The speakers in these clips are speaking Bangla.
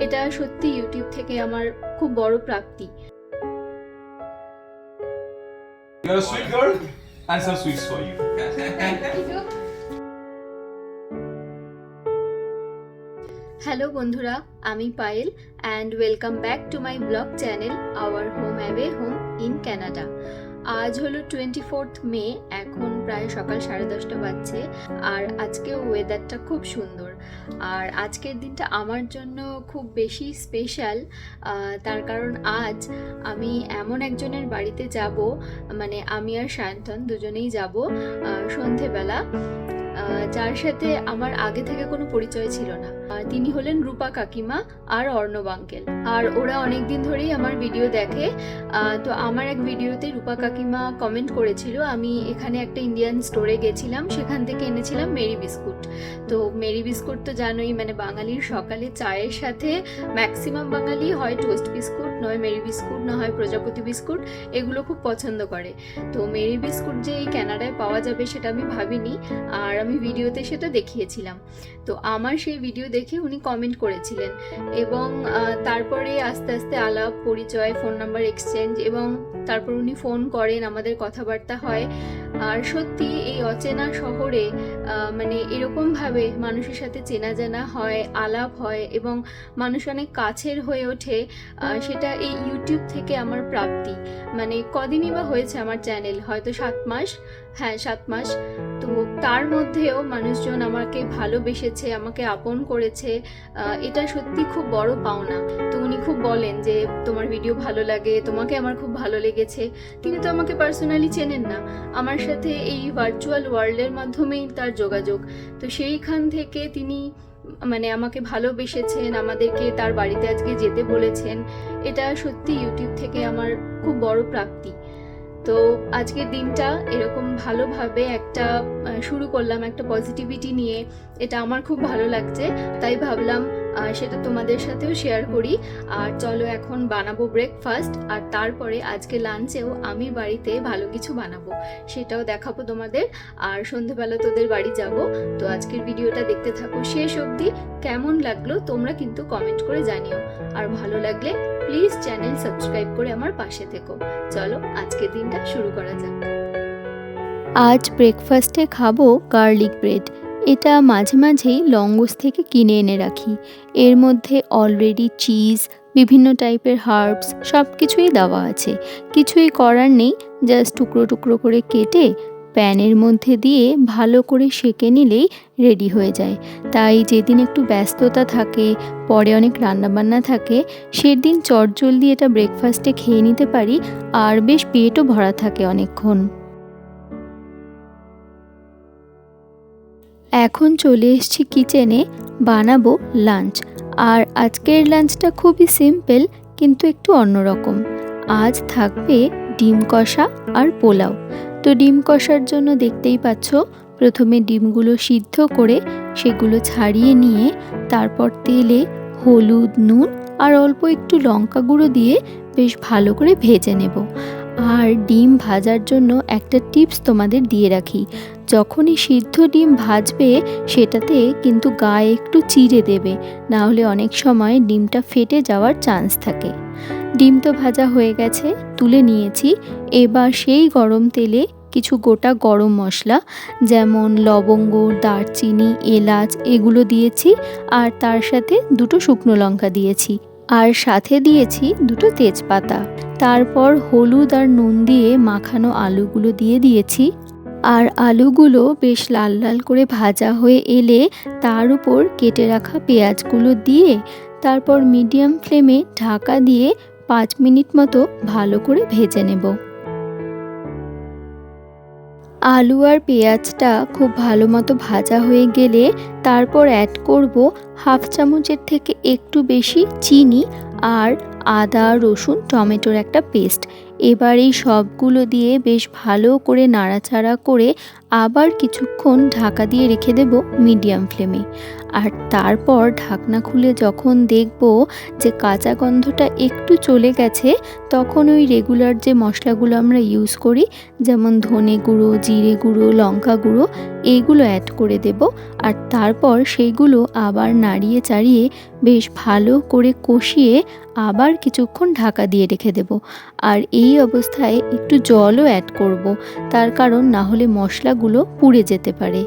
এটা সত্যি ইউটিউব থেকে আমার খুব বড় প্রাপ্তি. হ্যালো বন্ধুরা আমি Payel and welcome back to my blog channel our home away home in Canada আজ হলো টোয়েন্টি ফোর্থ মে এখন প্রায় সকাল সাড়ে দশটা বাজছে। আর আজকে ওয়েদারটা খুব সুন্দর। আর আজকের দিনটা আমার জন্য খুব বেশি স্পেশাল তার কারণ আজ আমি এমন একজনের বাড়িতে যাব মানে আমি আর সায়ন্তন দুজনেই যাব সন্ধেবেলা। যার সাথে আমার আগে থেকে কোনো পরিচয় ছিল না। তিনি হলেন রূপা কাকিমা আর অর্ণব আঙ্কেল। আর ওরা অনেক দিন ধরেই আমার ভিডিও দেখে। তো আমার এক ভিডিওতে রূপা কাকিমা কমেন্ট করেছিল, আমি এখানে একটা ইন্ডিয়ান স্টোরে গেছিলাম, সেখান থেকে এনেছিলাম মেরি বিস্কুট তো মেরি বিস্কুট তো জানোই মানে বাঙালির সকালে চায়ের সাথে ম্যাক্সিমাম বাঙালি হয় টোস্ট বিস্কুট নয় মেরি বিস্কুট না হয় প্রজাপতি বিস্কুট এগুলো খুব পছন্দ করে। তো মেরি বিস্কুট যে এই ক্যানাডায় পাওয়া যাবে সেটা আমি ভাবিনি, আর আমি ভিডিওতে সেটা দেখিয়েছিলাম। তো আমার সেই ভিডিও দেখে উনি কমেন্ট করেছিলেন। এবং তারপরে আস্তে আস্তে আলাপ, পরিচয় ফোন নাম্বার এক্সচেঞ্জ এবং তারপর উনি ফোন করেন, আমাদের কথাবার্তা হয়। আর সত্যি এই অচেনা শহরে মানে এরকমভাবে মানুষের সাথে চেনা জানা হয়, আলাপ হয় এবং মানুষ অনেক কাছের হয়ে ওঠে সেটা এই ইউটিউব থেকে আমার প্রাপ্তি। মানে কদিনই বা হয়েছে আমার চ্যানেল, হয়তো সাত মাস হ্যাঁ সাত মাস। তো তার মধ্যেও মানুষজন আমাকে ভালোবেসেছে, আমাকে আপন করেছে এটা সত্যি খুব বড় পাওনা। তো উনি খুব বলেন যে, তোমার ভিডিও ভালো লাগে, তোমাকে আমার খুব ভালো লেগেছে। তিনি তো আমাকে পার্সোনালি চেনেন না। আমার সাথে এই ভার্চুয়াল ওয়ার্ল্ডের মাধ্যমেই তার যোগাযোগ। তো সেইখান থেকে তিনি মানে আমাকে ভালোবেসেছেন, আমাদেরকে তার বাড়িতে আজকে যেতে বলেছেন। এটা সত্যি ইউটিউব থেকে আমার খুব বড় প্রাপ্তি। তো আজকের দিনটা এরকম ভালোভাবে একটা শুরু করলাম, একটা পজিটিভিটি নিয়ে। এটা আমার খুব ভালো লাগছে। তাই ভাবলাম সেটা তোমাদের সাথেও শেয়ার করি। আর চলো এখন বানাবো ব্রেকফাস্ট আর তারপরে আজকে লাঞ্চেও আমি বাড়িতে ভালো কিছু বানাবো, সেটাও দেখাবো তোমাদের। আর সন্ধেবেলা তোদের বাড়ি যাব, তো আজকের ভিডিওটা দেখতে থাকো শেষ অবধি। কেমন লাগল তোমরা কিন্তু কমেন্ট করে জানিও। আর ভালো লাগলে প্লিজ চ্যানেল সাবস্ক্রাইব করে আমার পাশে থেকো। চলো আজকের দিনটা শুরু করা যাক। আজ ব্রেকফাস্টে খাব গার্লিক ব্রেড এটা মাঝে মাঝেই লঙ্গস থেকে কিনে এনে রাখি। এর মধ্যে অলরেডি চিজ বিভিন্ন টাইপের হার্বস সব কিছুই দেওয়া আছে। কিছুই করার নেই জাস্ট টুকরো টুকরো করে কেটে প্যানের মধ্যে দিয়ে ভালো করে সেঁকে নিলেই রেডি হয়ে যায়। তাই যেদিন একটু ব্যস্ততা থাকে, পরে অনেক রান্নাবান্না থাকে, সেদিন চটজলদি এটা ব্রেকফাস্টে খেয়ে নিতে পারি, আর বেশ পেটও ভরা থাকে অনেকক্ষণ। এখন চলে এসেছি কিচেনে বানাবো লাঞ্চ আর আজকের লাঞ্চটা খুবই সিম্পল কিন্তু একটু অন্যরকম। আজ থাকবে ডিম কষা আর পোলাও। তো ডিম কষার জন্য দেখতেই পাচ্ছ, প্রথমে ডিমগুলো সিদ্ধ করে সেগুলো ছাড়িয়ে নিয়ে তারপর তেলে হলুদ, নুন আর অল্প একটু লঙ্কা গুঁড়ো দিয়ে বেশ ভালো করে ভেজে নেব। আর ডিম ভাজার জন্য একটা টিপস তোমাদের দিয়ে রাখি। যখনই সিদ্ধ ডিম ভাজবে, সেটাতে কিন্তু গায়ে একটু চিড়ে দেবে। না হলে অনেক সময় ডিমটা ফেটে যাওয়ার চান্স থাকে। ডিম তো ভাজা হয়ে গেছে, তুলে নিয়েছি। এবার সেই গরম তেলে কিছু গোটা গরম মশলা, যেমন লবঙ্গ, দারচিনি, এলাচ, এগুলো দিয়েছি। আর তার সাথে দুটো শুকনো লঙ্কা দিয়েছি। আর সাথে দিয়েছি দুটো তেজপাতা। তারপর হলুদ আর নুন দিয়ে মাখানো আলুগুলো দিয়ে দিয়েছি। আর আলুগুলো বেশ লাল লাল করে ভাজা হয়ে এলে তার উপর কেটে রাখা পেঁয়াজগুলো দিয়ে তারপর মিডিয়াম ফ্লেমে ঢাকা দিয়ে পাঁচ মিনিট মতো ভালো করে ভেজে নেব। আলু আর পেঁয়াজটা খুব ভালো মতো ভাজা হয়ে গেলে তারপর অ্যাড করব হাফ চামচের থেকে একটু বেশি চিনি আর আদা, রসুন, টমেটোর একটা পেস্ট এবার এই সবগুলো দিয়ে বেশ ভালো করে নাড়াচাড়া করে আবার কিছুক্ষণ ঢাকা দিয়ে রেখে দেব মিডিয়াম ফ্লেমে। আর তারপর ঢাকনা খুলে যখন দেখব যে কাঁচা গন্ধটা একটু চলে গেছে, তখন ওই রেগুলার যে মশলাগুলো আমরা ইউজ করি, যেমন ধনে গুঁড়ো, জিরে গুঁড়ো, লঙ্কা গুঁড়ো, এইগুলো অ্যাড করে দেব। আর তারপর সেইগুলো আবার নাড়িয়ে চাড়িয়ে বেশ ভালো করে কষিয়ে আবার কিছুক্ষণ ঢাকা দিয়ে রেখে দেব। আর এই অবস্থায় একটু জলও অ্যাড করব, তার কারণ না হলে মশলাগুলো পুড়ে যেতে পারে।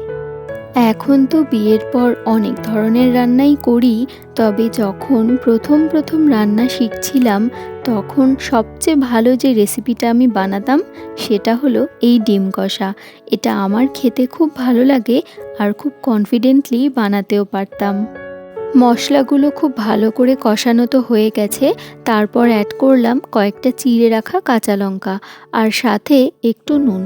এখন তো বিয়ের পর অনেক ধরনের রান্নাই করি, তবে যখন প্রথম প্রথম রান্না শিখছিলাম, তখন সবচেয়ে ভালো যে রেসিপিটা আমি বানাতাম, সেটা হলো এই ডিম কষা। এটা আমার খেতে খুব ভালো লাগে আর খুব কনফিডেন্টলি বানাতেও পারতাম। মশলাগুলো খুব ভালো করে কষানো তো হয়ে গেছে, তারপর অ্যাড করলাম কয়েকটা চিড়ে রাখা কাঁচা লঙ্কা আর সাথে একটু নুন।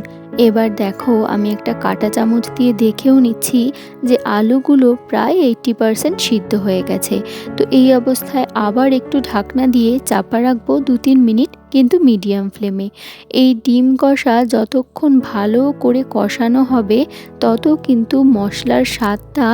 এবার দেখো আমি একটা কাঁটা চামচ দিয়ে দেখেও নিচ্ছি যে আলুগুলো প্রায় এইট্টি পারসেন্ট সিদ্ধ হয়ে গেছে। তো এই অবস্থায় আবার একটু ঢাকনা দিয়ে চাপা রাখব দু তিন মিনিট। কিন্তু মিডিয়াম ফ্লেমে। এই ডিম কষা যতক্ষণ ভালো করে কষানো হবে, তত কিন্তু মশলার স্বাদটা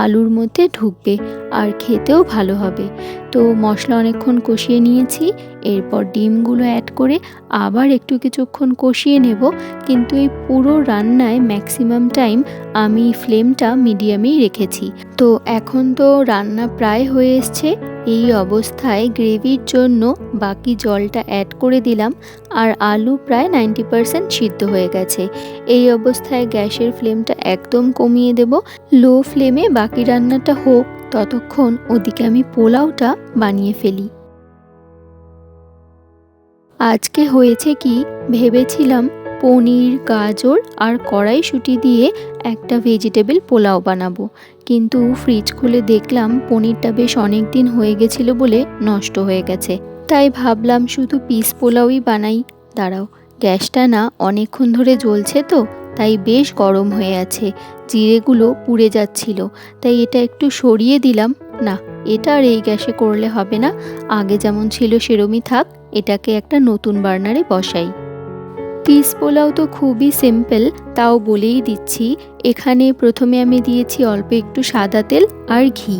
আলুর মধ্যে ঢুকবে আর খেতেও ভালো হবে। তো মশলা অনেকক্ষণ কষিয়ে নিয়েছি, এরপর ডিমগুলো অ্যাড করে আবার একটু কিছুক্ষণ কষিয়ে নেব। কিন্তু এই পুরো রান্নায় ম্যাক্সিমাম টাইম আমি ফ্লেমটা মিডিয়ামেই রেখেছি। তো এখন তো রান্না প্রায় হয়ে এসছে। এই অবস্থায় গ্রেভির জন্য বাকি জলটা অ্যাড করে দিলাম আর আলু প্রায় নাইনটি পারসেন্ট সিদ্ধ হয়ে গেছে। এই অবস্থায় গ্যাসের ফ্লেমটা একদম কমিয়ে দেব। লো ফ্লেমে বাকি রান্নাটা হোক, ততক্ষণ ওদিকে আমি পোলাওটা বানিয়ে ফেলি। আজকে হয়েছে কি? ভেবেছিলাম পনির, গাজর আর কড়াইশুঁটি দিয়ে একটা ভেজিটেবল পোলাও বানাবো। কিন্তু ফ্রিজ খুলে দেখলাম পনিরটা বেশ অনেক দিন হয়ে গেছিল বলে নষ্ট হয়ে গেছে। তাই ভাবলাম শুধু পিস পোলাওই বানাই। দাঁড়াও, গ্যাসটা না অনেকক্ষণ ধরে জ্বলছে তো, তাই বেশ গরম হয়ে আছে। জিরেগুলো পুড়ে যাচ্ছিল, তাই এটা একটু সরিয়ে দিলাম। না, এটা আর এই গ্যাসে করলে হবে না। আগে যেমন ছিল সেরমই থাক, এটাকে একটা নতুন বার্নারে বসাই। পিস পোলাও তো খুবই সিম্পল তাও বলেই দিচ্ছি। এখানে প্রথমে আমি দিয়েছি অল্প একটু সাদা তেল আর ঘি,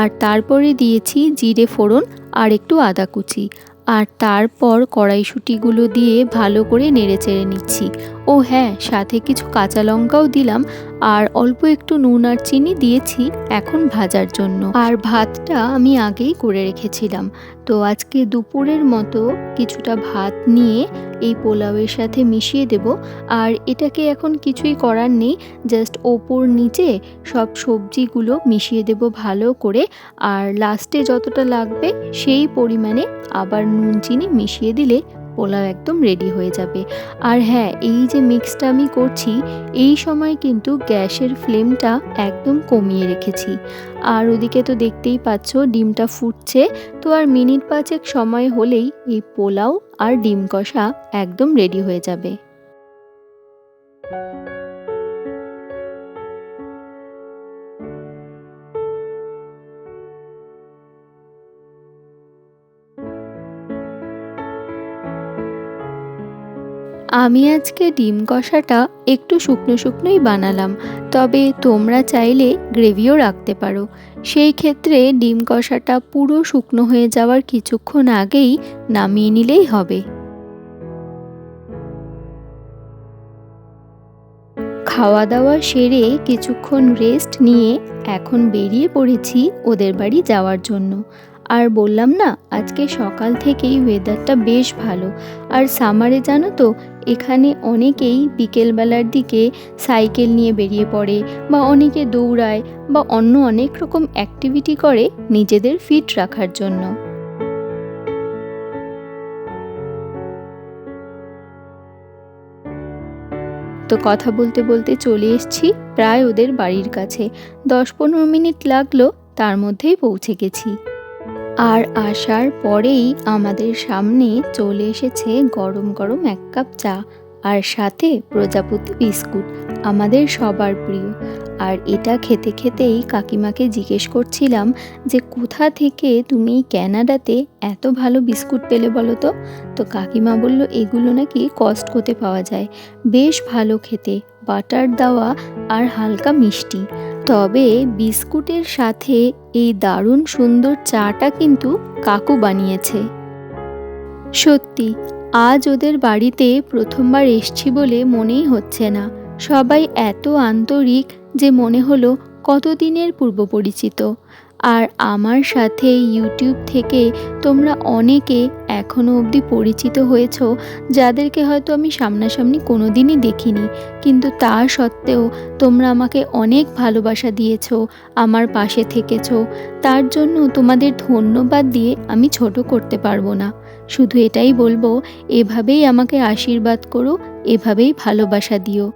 আর তারপরে দিয়েছি জিরে ফোড়ন আর একটু আদা কুচি। আর তারপর কড়াইশুটিগুলো দিয়ে ভালো করে নেড়ে চেড়ে নিচ্ছি। ও হ্যাঁ সাথে কিছু কাঁচা লঙ্কাও দিলাম, আর অল্প একটু নুন আর চিনি দিয়েছি এখন ভাজার জন্য। আর ভাতটা আমি আগেই করে রেখেছিলাম। তো আজকে দুপুরের মতো কিছুটা ভাত নিয়ে এই পোলাওয়ের সাথে মিশিয়ে দেব। আর এটাকে এখন কিছুই করার নেই, জাস্ট ওপর নিচে সব সবজিগুলো মিশিয়ে দেব ভালো করে। আর লাস্টে যতটা লাগবে সেই পরিমাণে আবার নুন চিনি মিশিয়ে দিলে পোলাও একদম রেডি হয়ে যাবে। আর হ্যাঁ এই যে মিক্সটা আমি করছি, এই সময় কিন্তু গ্যাসের ফ্লেমটা একদম কমিয়ে রেখেছি। আর ওদিকে তো দেখতেই পাচ্ছ, ডিমটা ফুটছে। তো আর মিনিট পাঁচেক সময় হলেই এই পোলাও আর ডিম কষা একদম রেডি হয়ে যাবে। আমি আজকে ডিম কষাটা একটু শুকনো শুকনোই বানালাম, তবে তোমরা চাইলে গ্রেভিও রাখতে পারো। সেই ক্ষেত্রে ডিম কষাটা পুরো শুকনো হয়ে যাওয়ার কিছুক্ষণ আগেই নামিয়ে নিলেই হবে। খাওয়া দাওয়া সেরে কিছুক্ষণ রেস্ট নিয়ে এখন বেরিয়ে পড়েছি ওদের বাড়ি যাওয়ার জন্য। আর বললাম না, আজকে সকাল থেকেই ওয়েদারটা বেশ ভালো। আর সামারে জানো তো, এখানে অনেকেই বিকেলবেলার দিকে সাইকেল নিয়ে বেরিয়ে পড়ে বা অনেকে দৌড়ায় বা অন্য অনেক রকম অ্যাক্টিভিটি করে নিজেদের ফিট রাখার জন্য। তো কথা বলতে বলতে চলে এসছি প্রায় ওদের বাড়ির কাছে। দশ পনেরো মিনিট লাগল, তার মধ্যেই পৌঁছে গেছি। আর আসার পরেই আমাদের সামনে চলে এসেছে গরম গরম এক কাপ চা আর সাথে প্রজাপতি বিস্কুট, আমাদের সবার প্রিয়। আর এটা খেতে খেতেই কাকিমাকে জিজ্ঞেস করছিলাম যে, কোথা থেকে তুমি ক্যানাডাতে এত ভালো বিস্কুট পেলে বলো তো? তো কাকিমা বলল, এগুলো নাকি কস্টকোতে পাওয়া যায়। বেশ ভালো খেতে, বাটার দেওয়া আর হালকা মিষ্টি। তবে বিস্কুটের সাথে এই দারুণ সুন্দর চাটা কিন্তু কাকু বানিয়েছে। সত্যি, আজ ওদের বাড়িতে প্রথমবার এসছি বলে মনেই হচ্ছে না। সবাই এত আন্তরিক যে মনে হলো কতদিনের পূর্ব পরিচিত। আর আমার সাথে ইউটিউব থেকে তোমরা অনেকে এখনও অবধি পরিচিত হয়েছ, যাদেরকে হয়তো আমি সামনাসামনি কোনো দিনই দেখিনি। কিন্তু তা সত্ত্বেও তোমরা আমাকে অনেক ভালোবাসা দিয়েছ, আমার পাশে থেকেছ। তার জন্য তোমাদের ধন্যবাদ দিয়ে আমি ছোট করতে পারব না। শুধু এটাই বলব, এভাবেই আমাকে আশীর্বাদ করো, এভাবেই ভালোবাসা দিও।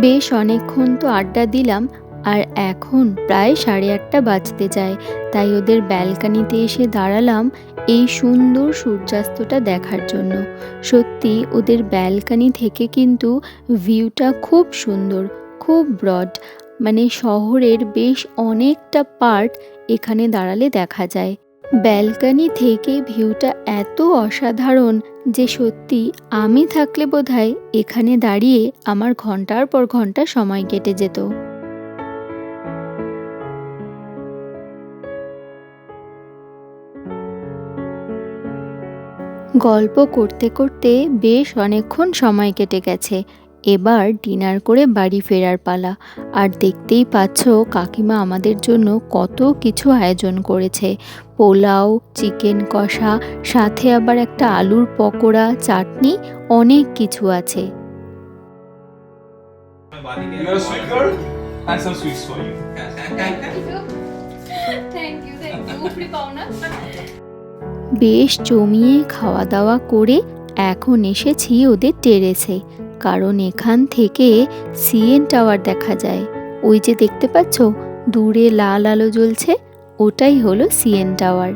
বেশ অনেকক্ষণ তো আড্ডা দিলাম, আর এখন প্রায় সাড়ে আটটা বাজতে যায়। তাই ওদের ব্যালকানিতে এসে দাঁড়ালাম এই সুন্দর সূর্যাস্তটা দেখার জন্য। সত্যি, ওদের ব্যালকানি থেকে কিন্তু ভিউটা খুব সুন্দর, খুব ব্রড। মানে শহরের বেশ অনেকটা পার্ট এখানে দাঁড়ালে দেখা যায়। ব্যালকানি থেকে ভিউটা এত অসাধারণ যে সত্যি আমি থাকলে বোধহয় এখানে দাঁড়িয়ে আমার ঘণ্টার পর ঘণ্টা সময় কেটে যেত। গল্প করতে করতে বেশ অনেকক্ষণ সময় কেটে গেছে। এবার ডিনার করে বাড়ি ফেরার পালা। আর দেখতেই পাচ্ছ কাকিমা আমাদের জন্য কত কিছু আয়োজন করেছে। পোলাও চিকেন কষা সাথে আবার একটা আলুর পকোড়া চাটনি অনেক কিছু আছে. বেশ জমিয়ে খাওয়া দাওয়া করে এখন এসেছি ওদের টেরেসে কারণ এখান থেকে সিএন টাওয়ার দেখা যায়। ওই যে দেখতে পাচ্ছ, দূরে লাল আলো জ্বলছে, ওটাই হলো সিএন টাওয়ার।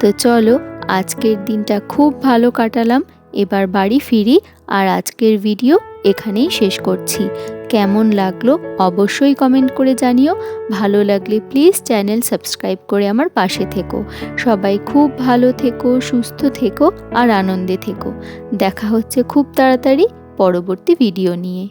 তো চলো, আজকের দিনটা খুব ভালো কাটালাম, এবার বাড়ি ফিরি আর আজকের ভিডিও এখানেই শেষ করছি। কেমন লাগল অবশ্যই কমেন্ট করে জানিও, ভালো লাগলে প্লিজ চ্যানেল সাবস্ক্রাইব করে আমার পাশে থেকো। সবাই খুব ভালো থেকো, সুস্থ থেকো আর আনন্দে থেকো। দেখা হচ্ছে খুব তাড়াতাড়ি। পরবর্তী ভিডিও নিয়ে।